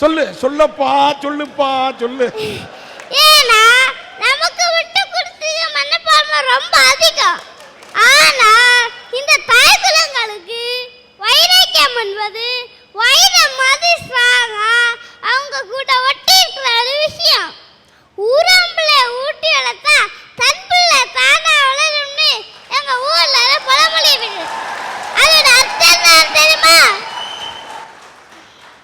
சொல்லு சொல்லப்பா சொல்லுப்பா சொல்லு. ஏன்னா நமக்கு விட்டு கொடுத்து மனப்பான்மை ரொம்ப அதிகம். ஆனா இந்த தாய்குலங்களுக்கு வைராக்கியம் என்பது வைரம் மாதிரி ஸ்ட்ராங்கா அவங்க கூட ஒட்டி இருக்கிற ஒரு விஷயம். ஊரம்புல ஊட்டி வளர்த்தா தன் பிள்ளை தானா வளரும்னு எங்க ஊர்ல பழம பழமொழி இருக்கு அதோட அர்த்தம் என்ன தெரியுமா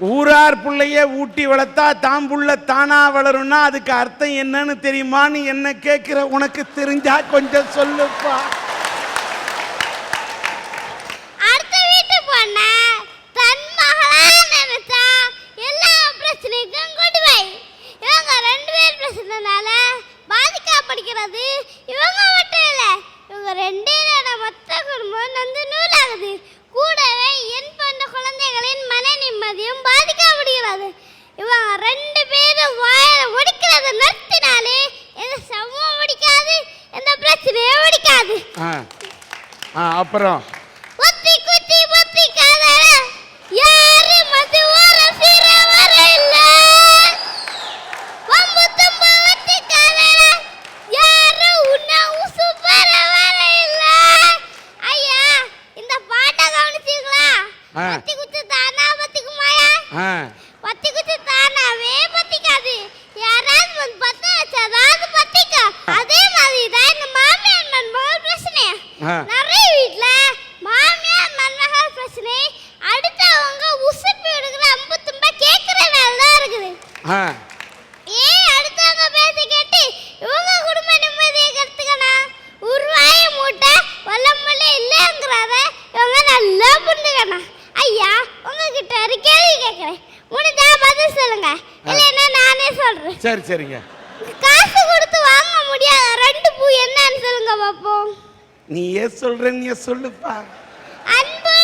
ஊரார் புள்ளைய ஊட்டி வளர்த்தா தாம் புள்ள தானா வளரும்னா அதுக்கு அர்த்தம் என்னன்னு தெரியுமான்னு என்ன கேட்கிற? உனக்கு தெரிஞ்சா கொஞ்சம் சொல்லுப்பா. அடுத்த வீட்டு பொண்ண தன் மகளா எல்லா பிரச்சனைக்கும் கொண்டு இவங்க ரெண்டு பேர் பிரச்சனைனால பாதிக்கப்படுகிறது இவங்க மட்டும் இல்லை இவங்க ரெண்டே நேர மொத்த குடும்பம் நந்து நூலாகுது. கூடவே என் போன்ற குழந்தைகளின் மன நிம்மதியும் பாதிக்கப்படுகிறது இவங்க ரெண்டு பேரும் வாய ஒடிக்கிறது நிறுத்தினாலே எந்த சமூகம் ஒடிக்காது எந்த பிரச்சனையும் ஆ. அப்புறம்? ஒத்தி குத்தி ஒத்தி காதல ஏன் அடுத்தவங்க பேச கேட்டு இவங்க குடும்ப நிம்மதியை கெடுத்துக்கணும் உருவாய மூட்டை வல்லமல்ல இல்லைங்கிறத இவங்க நல்லா புரிஞ்சுக்கணும் ஐயா உங்ககிட்ட ஒரு கேள்வி கேட்குறேன் முடிஞ்சா பதில் சொல்லுங்க. இல்லைன்னா நானே சொல்றேன். சரி சரிங்க. காசு கொடுத்து வாங்க முடியாத ரெண்டு பூ என்னன்னு சொல்லுங்க பார்ப்போம் நீ ஏன் சொல்ற நீ சொல்லுப்பா. அன்பு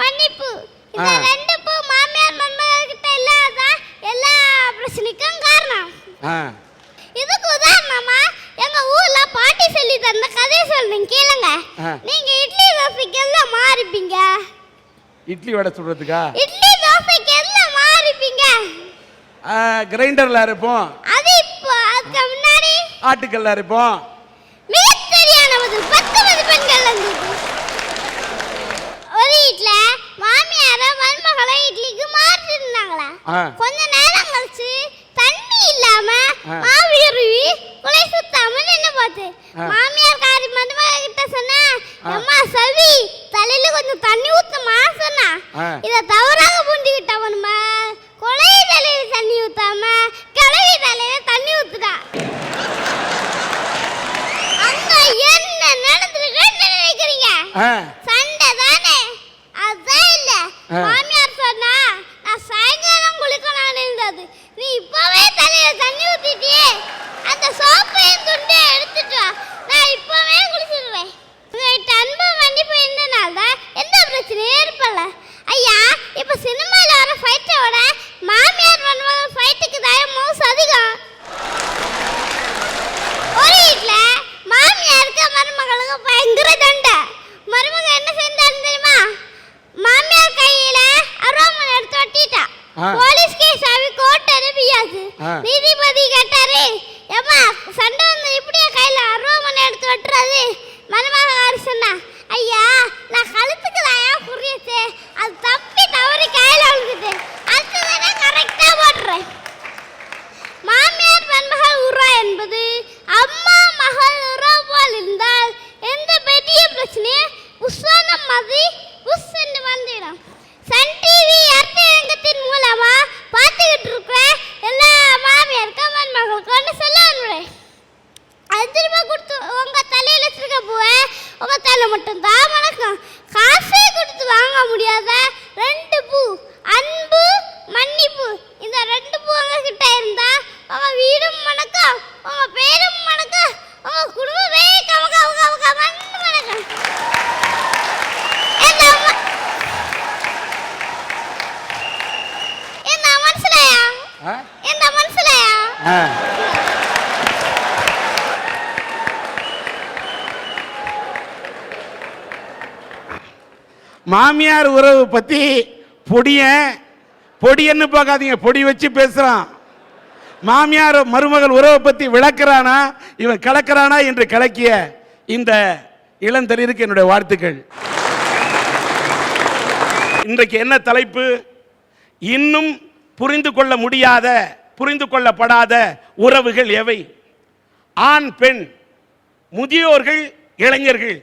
மன்னிப்பு. இந்த. ரெண்டு பூ மாமியார் மருமகள் கிட்ட இல்லாத எல்லா பிரச்சனைக்கும் காரணம் ஆ இதுக்கு உதாரணமா எங்க ஊர்ல பாட்டி சொல்லி தந்த கதையை சொல்றேன் கேளுங்க. நீங்க இட்லி தோசைக்கு எல்லாம் மாறிப்பீங்க. இட்லி வடை சுடுறதுக்கா? இட்லி தோசைக்கு எல்லாம் மாறிப்பீங்க. கிரைண்டர்ல அரைப்போம். அது இப்போ அதுக்கு முன்னாடி. ஆட்டுக்கல்ல அரைப்போம். மிகச் சரியான பதில் பத்து மதிப்பெண்கள் ஒரு வீட்ல மாமியார மருமகளை இட்லிக்கு மாற்றி இருந்தாங்களா. கொஞ்ச நேரம் கழிச்சு இல்லாம உருவி குலை சுத்தாம நின்னு போச்சு. மாமியார் காரி மருமக கிட்ட சொன்னா. அம்மா சவி தலையில கொஞ்சம் தண்ணி ஊத்துமா? சொன்னா. இத தவறாக புரிஞ்சுக்கிட்டவனுமா கொலை தலையில தண்ணி ஊத்தாம கிளவி தலையில தண்ணி ஊத்துட்டா அங்க என்ன நடந்திருக்குன்னு நினைக்கிறீங்க ஆ சண்டை தானே அதான் இல்ல ஆ. மாமியார் சொன்னா நான் சாயங்காலம் குளிக்கணும்னு இருந்தது நீ இப்பவே தலையில தண்ணி ஊத்திட்டியே அந்த சோப்பையும் துண்டையும் எடுத்துட்டு வா நான் இப்பவே குளிச்சிடுவேன் உங்ககிட்ட அன்பு மன்னிப்பு இருந்தனால தான் எந்த பிரச்சனையும் ஏற்படல ஐயா இப்ப சினிமால வர ஃபைட்டை விட மாமியார் மருமகள் ஃபைட்டுக்கு தான் மவுஸ் அதிகம் ஒரு வீட்ல மாமியாருக்கு மருமகளுக்கு பயங்கர தண்டை மருமக என்ன செஞ்சாலும் தெரியுமா மாமியார் கையில அரோமன் எடுத்து ஒட்டிட்டா ஆ. போலீஸ் கேஸ் ஆகி கோர்ட் அனுப்பியாச்சு ஆ. நீதிபதி கேட்டாரு ஏமா சண்டை வந்து இப்படியே கையில அரோமன் எடுத்து ஒட்டுறது மருமக யாரு சொன்னா ஐயா நான் கழுத்துக்கு தான் புரியுது அது தப்பி தவறி கையில விழுந்துட்டு அடுத்ததானே கரெக்டா போட்டுறேன் மாமியார் மருமகள் உறா என்பது அம்மா மகள் உறா போல் இருந்தால் எந்த பெரிய பிரச்சனையும் உஸ்வான மாதிரி உஸ் என்று வந்துவிடும் சன் டிவி அர்த்தரங்கத்தின் மூலமா பார்த்துக்கிட்டு இருக்கிற எல்லா மாமியாருக்கும் மருமகளுக்கும் ஒன்று சொல்ல விரும்புகிறேன் அஞ்சு ரூபாய் கொடுத்து உங்க தலையில வச்சிருக்க பூவை உங்க தலை மட்டும் தான் மணக்கும் காசே கொடுத்து வாங்க முடியாத ரெண்டு பூ. அன்பு மன்னிப்பு. இந்த ரெண்டு பூ உங்க கிட்ட இருந்தா உங்க வீடும் மணக்கும் உங்க பேரும் மணக்கும் உங்க குடும்பமே மணக்கும் என்ன மனசுலயா என்ன மனசுலயா மாமியார் உறவு பற்றி பொடியன் பொடியன்னு பார்க்காதீங்க பொடி வச்சு பேசுகிறான் மாமியார் மருமகள் உறவை பற்றி விளக்குறானா இவன் கலக்கிறானா என்று கலக்கிய இந்த இளந்தளிருக்கு என்னுடைய வாழ்த்துக்கள். இன்றைக்கு என்ன தலைப்பு? இன்னும் புரிந்து கொள்ள முடியாத புரிந்து கொள்ளப்படாத உறவுகள் எவை? ஆண் பெண் முதியோர்கள் இளைஞர்கள்.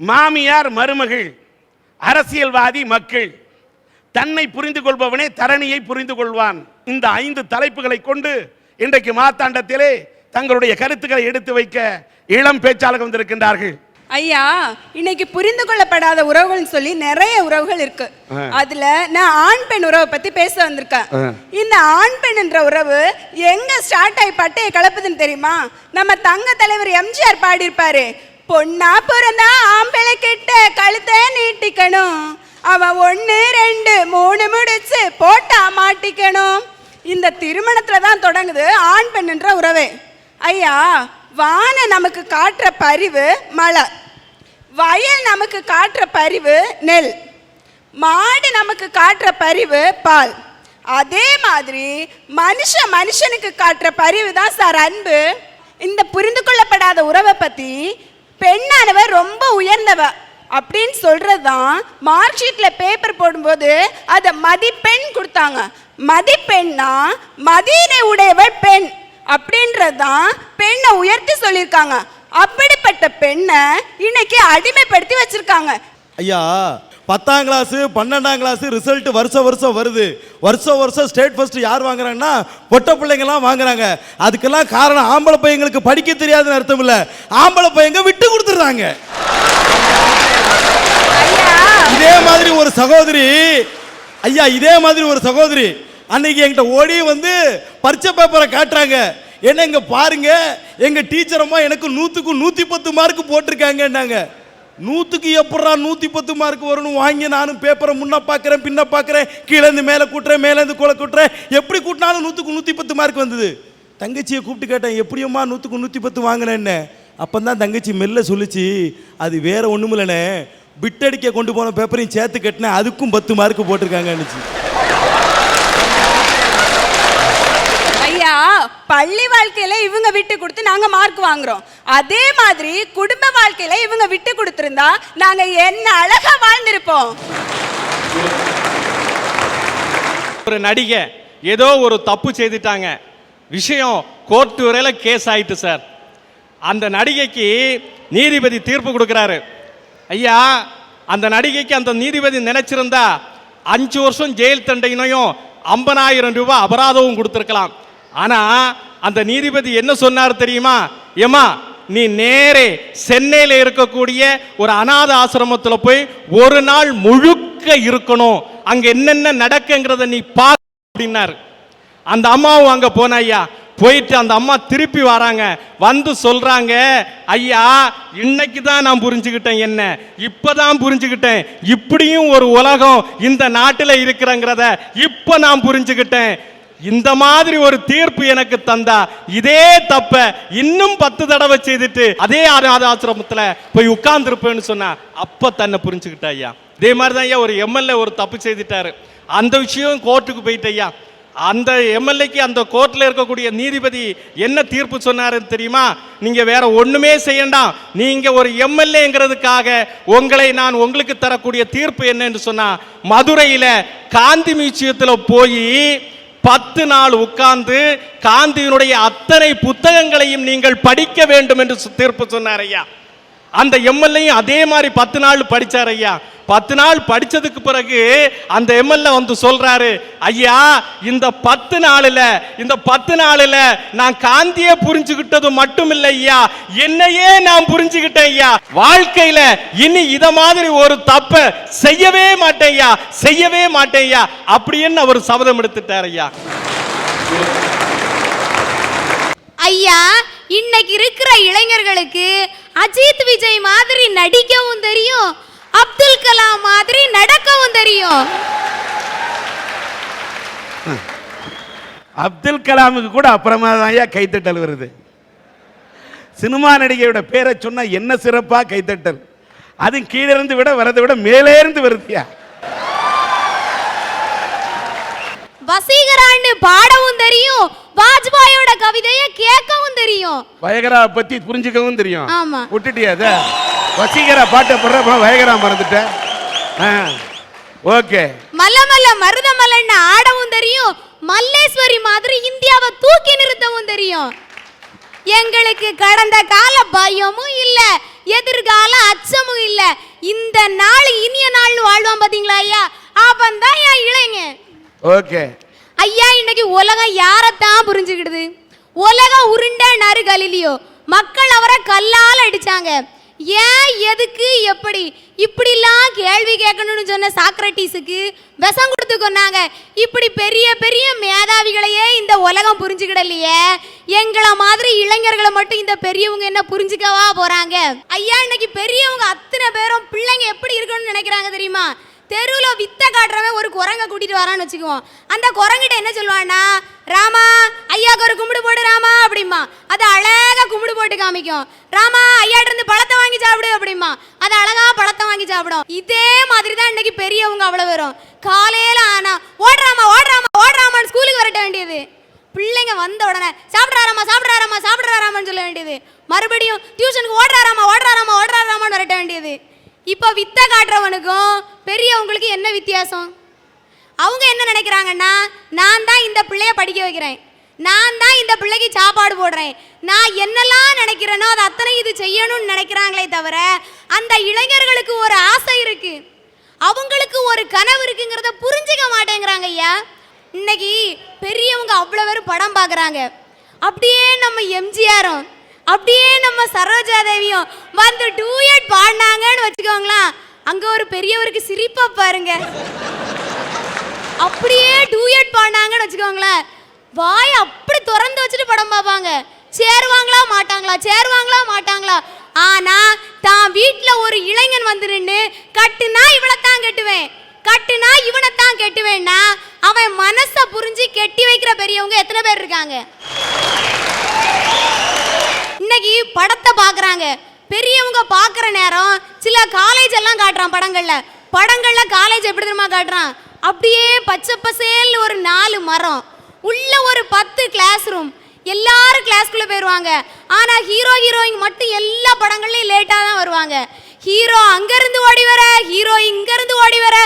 மாமியார் மருமகள் அரசியல்வாதி மக்கள் தன்னை புரிந்து கொள்பவனே தரணியை புரிந்து கொள்வான். இந்த ஐந்து தலைப்புகளை கொண்டு இன்றைக்கு மாத்தாண்டத்திலே தங்களுடைய கருத்துக்களை எடுத்து வைக்க இளம் பேச்சாளர்கள் வந்திருக்கின்றார்கள். ஐயா இன்னைக்கு புரிந்து கொள்ளப்படாத உறவுகள்னு சொல்லி நிறைய உறவுகள் இருக்கு. அதுல நான் ஆண் பெண் உறவை பத்தி பேச வந்திருக்கேன். இந்த ஆண் பெண்ன்ற உறவு எங்க ஸ்டார்ட் ஆகி பட்டையை கலப்புதுன்னு தெரியுமா? நம்ம தங்க தலைவர் எம்ஜிஆர் பாடியிருப்பாரு. பொண்ணா பிறந்தா ஆம்பளை கிட்ட கழுத்தை நீட்டிக்கணும். அவன் ஒன்று ரெண்டு மூணு முடிச்சு போட்டா மாட்டிக்கணும். இந்த திருமணத்துல தான் தொடங்குது ஆண் பெண்ணுன்ற உறவே. ஐயா வானை நமக்கு காட்டுற பரிவு மழை வயல் நமக்கு காட்டுற பரிவு நெல். மாடு நமக்கு காட்டுற பரிவு பால். அதே மாதிரி மனுஷ மனுஷனுக்கு காட்டுற பரிவு தான் சார் அன்பு. இந்த புரிந்து கொள்ளப்படாத உறவை பற்றி பெண்ணானவ ரொம்ப உயர்ந்தவ. அப்படின்னு சொல்கிறது தான் மார்க் ஷீட்டில் பேப்பர் போடும்போது அதை மதிப்பெண் கொடுத்தாங்க. மதிப்பெண்ணா மதியினை உடையவள் பெண் அப்படின்றது தான் பெண்ணை உயர்த்தி சொல்லியிருக்காங்க. அப்படிப்பட்ட பெண்ணை இன்னைக்கு அடிமைப்படுத்தி வச்சிருக்காங்க. ஐயா பத்தாம் கிளாஸ் பன்னெண்டாம் கிளாஸு ரிசல்ட் வருஷம் வருஷம் வருது. வருஷம் வருஷம் ஸ்டேட் ஃபஸ்ட்டு யார் வாங்குறாங்கன்னா பொட்ட பிள்ளைங்கலாம் வாங்குறாங்க. அதுக்கெல்லாம் காரணம் ஆம்பளை பையங்களுக்கு படிக்க தெரியாதுன்னு அர்த்தம் இல்லை. ஆம்பளை பையங்க விட்டு கொடுத்துட்றாங்க. இதே மாதிரி ஒரு சகோதரி ஐயா இதே மாதிரி ஒரு சகோதரி அன்னைக்கு என்கிட்ட ஓடி வந்து பரிச்சை பேப்பரை காட்டுறாங்க. என்ன இங்கே பாருங்க எங்கள் டீச்சரம்மா எனக்கு நூற்றுக்கும் நூற்றி பத்து மார்க் போட்டிருக்காங்கன்னாங்க. நூற்றுக்கு எப்படா நூற்றி பத்து மார்க் வரும்னு வாங்கி நானும் பேப்பரை முன்ன பார்க்குறேன் பின்ன பார்க்குறேன் கீழேருந்து மேலே கூட்டுறேன் மேலே இருந்து கூட்டுறேன். எப்படி கூட்டினாலும் நூற்றுக்கு நூற்றி பத்து மார்க் வந்தது. தங்கச்சியை கூப்பிட்டு கேட்டேன் எப்படியம்மா நூற்றுக்கு நூற்றி பத்து வாங்கினேன்னு? அப்போ தான் தங்கச்சி மெல்ல சொல்லிச்சு அது வேற ஒன்றும் இல்லைண்ணே பிட்டடிக்க கொண்டு போன பேப்பரையும் சேர்த்து கட்டினேன் அதுக்கும் பத்து மார்க் போட்டிருக்காங்கன்னுச்சு ஐயா பள்ளி வாழ்க்கையில இவங்க விட்டு கொடுத்து நாங்க மார்க் வாங்குறோம். அதே மாதிரி குடும்ப வாழ்க்கையில இவங்க விட்டு கொடுத்திருந்தா நாங்க என்ன அழகா வாழ்ந்திருப்போம். ஒரு நடிகை ஏதோ ஒரு தப்பு செய்துட்டாங்க. விஷயம் கோர்ட்டு வரையில கேஸ் ஆயிட்டு சார் அந்த நடிகைக்கு நீதிபதி தீர்ப்பு கொடுக்குறாரு. ஐயா அந்த நடிகைக்கு அந்த நீதிபதி நினைச்சிருந்தா அஞ்சு வருஷம் ஜெயில் தண்டையினையும் ஐம்பதாயிரம் ரூபாய் அபராதமும் கொடுத்துருக்கலாம். ஆனா அந்த நீதிபதி என்ன சொன்னார் தெரியுமா? ஏமா நீ நேரே சென்னையில் இருக்கக்கூடிய ஒரு அநாத ஆசிரமத்தில் போய் ஒரு நாள் முழுக்க இருக்கணும். அங்க என்னென்ன நடக்குங்கிறத நீ பா அப்படின்னாரு. அந்த அம்மாவும் அங்க போன ஐயா போயிட்டு அந்த அம்மா திருப்பி வராங்க. வந்து சொல்றாங்க ஐயா இன்னைக்கு தான் நான் புரிஞ்சுக்கிட்டேன் என்ன. இப்பதான் புரிஞ்சுக்கிட்டேன். இப்படியும் ஒரு உலகம் இந்த நாட்டில் இருக்கிறங்கிறத இப்ப நான் புரிஞ்சுக்கிட்டேன். இந்த மாதிரி ஒரு தீர்ப்பு எனக்கு தந்தா இதே தப்ப இன்னும் பத்து தடவை செய்துட்டு அதே அநாத ஆசிரமத்தில் போய் உட்கார்ந்துருப்பேன்னு சொன்னா அப்ப தன்னை புரிஞ்சுக்கிட்ட ஐயா. இதே மாதிரி தான் ஐயா ஒரு எம்எல்ஏ ஒரு தப்பு செய்துட்டாரு. அந்த விஷயம் கோர்ட்டுக்கு போயிட்டு ஐயா. அந்த எம்எல்ஏக்கு அந்த கோர்ட்டில் இருக்கக்கூடிய நீதிபதி என்ன தீர்ப்பு சொன்னாருன்னு தெரியுமா? நீங்கள் வேற ஒன்றுமே செய்யண்டாம் நீங்கள் ஒரு எம்எல்ஏங்கிறதுக்காக உங்களை நான் உங்களுக்கு தரக்கூடிய தீர்ப்பு என்னன்னு சொன்னால் மதுரையில் காந்தி மியூசியத்தில் போய் பத்து நாள் உட்கார்ந்து காந்தியினுடைய அத்தனை புத்தகங்களையும் நீங்கள் படிக்க வேண்டும் என்று தீர்ப்பு சொன்னார் ஐயா. அந்த எம்எல்ஏயும் அதே மாதிரி பத்து நாள் படிச்சார் ஐயா. பத்து நாள் படிச்சதுக்கு பிறகு அந்த எம்எல்ஏ வந்து சொல்றாரு ஐயா இந்த பத்து நாளில் இந்த பத்து நாளில் நான் காந்தியை புரிஞ்சுக்கிட்டது மட்டும் இல்லை ஐயா. என்னையே நான் புரிஞ்சுக்கிட்டேன் ஐயா. வாழ்க்கையில இனி இத மாதிரி ஒரு தப்ப செய்யவே மாட்டேன் ஐயா. செய்யவே மாட்டேன் ஐயா. அப்படின்னு அவர் சபதம் எடுத்துட்டார் ஐயா. ஐயா இன்னைக்கு இருக்கிற இளைஞர்களுக்கு அஜித் விஜய் மாதிரி நடிக்கவும் தெரியும் அப்துல் கலாம் மாதிரி நடக்கவும் தெரியும். அப்துல் கலாமுக்கு கூட அப்புறமா தான் ஐயா கைத்தட்டல் வருது. சினிமா நடிகையோட பேரை சொன்னா என்ன சிறப்பா கைத்தட்டல்? அது கீழே இருந்து விட வரதை விட மேலே இருந்து வருதுயா? கண்டு பாடவும் தெரியும் வாஜ்பாயோட கவிதையை கேட்கவும் தெரியும். வயகரா பத்தி புரிஞ்சுக்கவும் தெரியும். ஆமா. விட்டுட்டியா அத. வசீகரா பாட்டை போடுற வயகரா மறந்துட்டேன். ஓகே. மல்ல மல்ல மருத மல்லன்னு ஆடவும் தெரியும். மல்லேஸ்வரி மாதிரி இந்தியாவை தூக்கி நிறுத்தவும் தெரியும். எங்களுக்கு கடந்த கால பயமும் இல்ல எதிர்கால அச்சமும் இல்ல. இந்த நாள் இனிய நாள் வாழ்வான் பாத்தீங்களா ஐயா? அப்பந்தான் என் இளைஞ ஓகே. ஐயா இன்னைக்கு உலகம் யாரைத்தான் புரிஞ்சுக்கிடுது? உலகம் உருண்ட நறு கலிலியோ மக்கள் அவரை கல்லால் அடிச்சாங்க. ஏன் எதுக்கு எப்படி? இப்படிலாம் கேள்வி கேட்கணும்னு சொன்ன சாக்ரட்டிஸுக்கு விஷம் கொடுத்து கொன்னாங்க. இப்படி பெரிய பெரிய மேதாவிகளையே இந்த உலகம் புரிஞ்சுக்கிடலையே. எங்களை மாதிரி இளைஞர்களை மட்டும் இந்த பெரியவங்க என்ன புரிஞ்சுக்கவா போறாங்க? ஐயா இன்னைக்கு பெரியவங்க அத்தனை பேரும் பிள்ளைங்க எப்படி இருக்கணும்னு நினைக்கிறாங்க தெரியுமா? தெருவில் வித்த காட்டுறவன் ஒரு குரங்க கூட்டிட்டு வரான்னு வச்சுக்குவோம். அந்த குரங்கிட்ட என்ன சொல்லுவான்னா ராமா ஐயாக்கு ஒரு கும்பிடு போடு ராமா அப்படிமா அது அழகா கும்பிடு போட்டு காமிக்கும். ராமா ஐயாட்ட இருந்து பழத்தை வாங்கி சாப்பிடு அப்படிமா அது அழகா பழத்தை வாங்கி சாப்பிடும். இதே மாதிரி தான் இன்னைக்கு பெரியவங்க அவ்வளவு வரும் காலையில ஆனா ஓடுறாமா ஓடுறாமா ஓடுறாமான்னு ஸ்கூலுக்கு வரட்ட வேண்டியது. பிள்ளைங்க வந்த உடனே சாப்பிட்றாராமா சாப்பிட்றாராமா சாப்பிட்றாராமான்னு சொல்ல வேண்டியது. மறுபடியும் டியூஷனுக்கு ஓடுறாராமா ஓடுறாராமா இப்போ வித்தை காட்டுறவனுக்கும் பெரியவங்களுக்கு என்ன வித்தியாசம்? அவங்க என்ன நினைக்கிறாங்கன்னா நான் தான் இந்த பிள்ளைய படிக்க வைக்கிறேன். நான் தான் இந்த பிள்ளைக்கு சாப்பாடு போடுறேன். நான் என்னெல்லாம் நினைக்கிறேனோ அது அத்தனை இது செய்யணும்னு நினைக்கிறாங்களே தவிர அந்த இளைஞர்களுக்கு ஒரு ஆசை இருக்கு. அவங்களுக்கு ஒரு கனவு இருக்குங்கிறத புரிஞ்சுக்க மாட்டேங்கிறாங்க ஐயா. இன்னைக்கு பெரியவங்க அவ்வளோ பேர் படம் பார்க்குறாங்க. அப்படியே நம்ம எம்ஜிஆரும் அப்படியே நம்ம சரோஜா தேவியும் வந்து டூயட் பாடினாங்கன்னு வச்சுக்கோங்களேன். அங்க ஒரு பெரியவருக்கு சிரிப்பாக பாருங்க. அப்படியே டூயட் பாடினாங்கன்னு வச்சுக்கோங்களேன். வாய் அப்படி திறந்து வச்சுட்டு படம் பார்ப்பாங்க. சேருவாங்களா மாட்டாங்களா? சேருவாங்களா மாட்டாங்களா? ஆனா தான் வீட்டில் ஒரு இளைஞன் வந்து நின்று கட்டுனா இவளை தான் கட்டுவேன். கட்டுனா இவனை தான் கட்டுவேன்னா அவன் மனசை புரிஞ்சு கெட்டி வைக்கிற பெரியவங்க எத்தனை பேர் இருக்காங்க? இன்னைக்கு படத்தை பார்க்குறாங்க. பெரியவங்க பார்க்குற நேரம் சில காலேஜ் எல்லாம் காட்டுறான் படங்களில். படங்களில் காலேஜ் எப்படி தெரியுமா காட்டுறான்? அப்படியே பச்சை பசேல்னு ஒரு நாலு மரம். உள்ள ஒரு பத்து கிளாஸ் ரூம் எல்லாரும் கிளாஸ்க்குள்ளே போயிடுவாங்க ஆனால் ஹீரோ ஹீரோயின் மட்டும் எல்லா படங்கள்லையும் லேட்டாக தான் வருவாங்க. ஹீரோ அங்கேருந்து ஓடி வர ஹீரோ இங்கேருந்து ஓடி வர.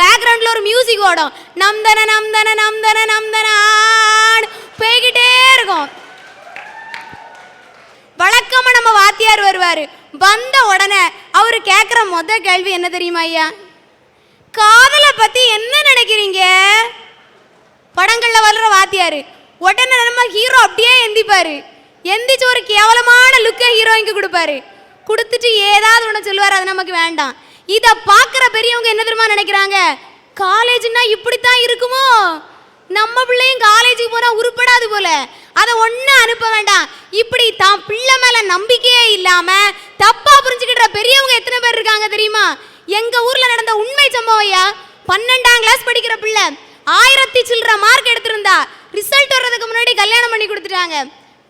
பேக்ரவுண்டில் ஒரு மியூசிக் ஓடும். நம்தன நம்தன நம்தன நம்தன ஆடு போய்கிட்டே இருக்கும். வழக்கமா நம்ம வாத்தியார் வருவார். வந்த உடனே அவர் கேட்குற மொத கேள்வி என்ன தெரியுமா ஐயா? காதலை பற்றி என்ன நினைக்கிறீங்க? படங்களில் வளர வாத்தியார். உடனே நம்ம ஹீரோ அப்படியே எந்திப்பார். எந்திச்சு ஒரு கேவலமான லுக்கை ஹீரோயினுக்கு கொடுப்பாரு. கொடுத்துட்டு ஏதாவது ஒன்று சொல்லுவார் அது நமக்கு வேண்டாம். இதை பார்க்குற பெரியவங்க என்ன தெரியுமா நினைக்கிறாங்க? காலேஜ்னா இப்படித்தான் இருக்குமோ? நம்ம பிள்ளையும் காலேஜுக்கு போனால் உருப்படாது போல. அதை ஒன்றும் அனுப்ப வேண்டாம். இப்படி தான் பிள்ளை மேலே நம்பிக்கையே இல்லாமல் தப்பா புரிஞ்சுக்கிற பெரியவங்க எத்தனை பேர் இருக்காங்க தெரியுமா? எங்க ஊர்ல நடந்த உண்மை சம்பவம் ஐயா பன்னெண்டாம் கிளாஸ் படிக்கிற பிள்ளை ஆயிரத்தி சில்லற மார்க் எடுத்திருந்தா ரிசல்ட் வர்றதுக்கு முன்னாடி கல்யாணம் பண்ணி கொடுத்துட்டாங்க.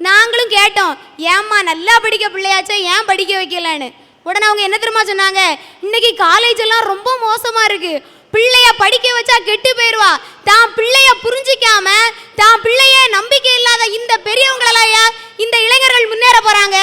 நாங்களும் கேட்டோம் ஏம்மா நல்லா படிக்க பிள்ளையாச்சே ஏன் படிக்க வைக்கலன்னு? உடனே அவங்க என்ன தெரியுமா சொன்னாங்க இன்னைக்கு காலேஜ் எல்லாம் ரொம்ப மோசமா இருக்கு. பிள்ளைய படிக்க வச்சா கெட்டு போயிடுவா தான் பிள்ளைய புரிஞ்சிக்காம தான் பிள்ளைய நம்பிக்கை இல்லாத இந்த பெரியவங்களெல்லாம் இந்த இளைஞர்கள் முன்னேற போறாங்க?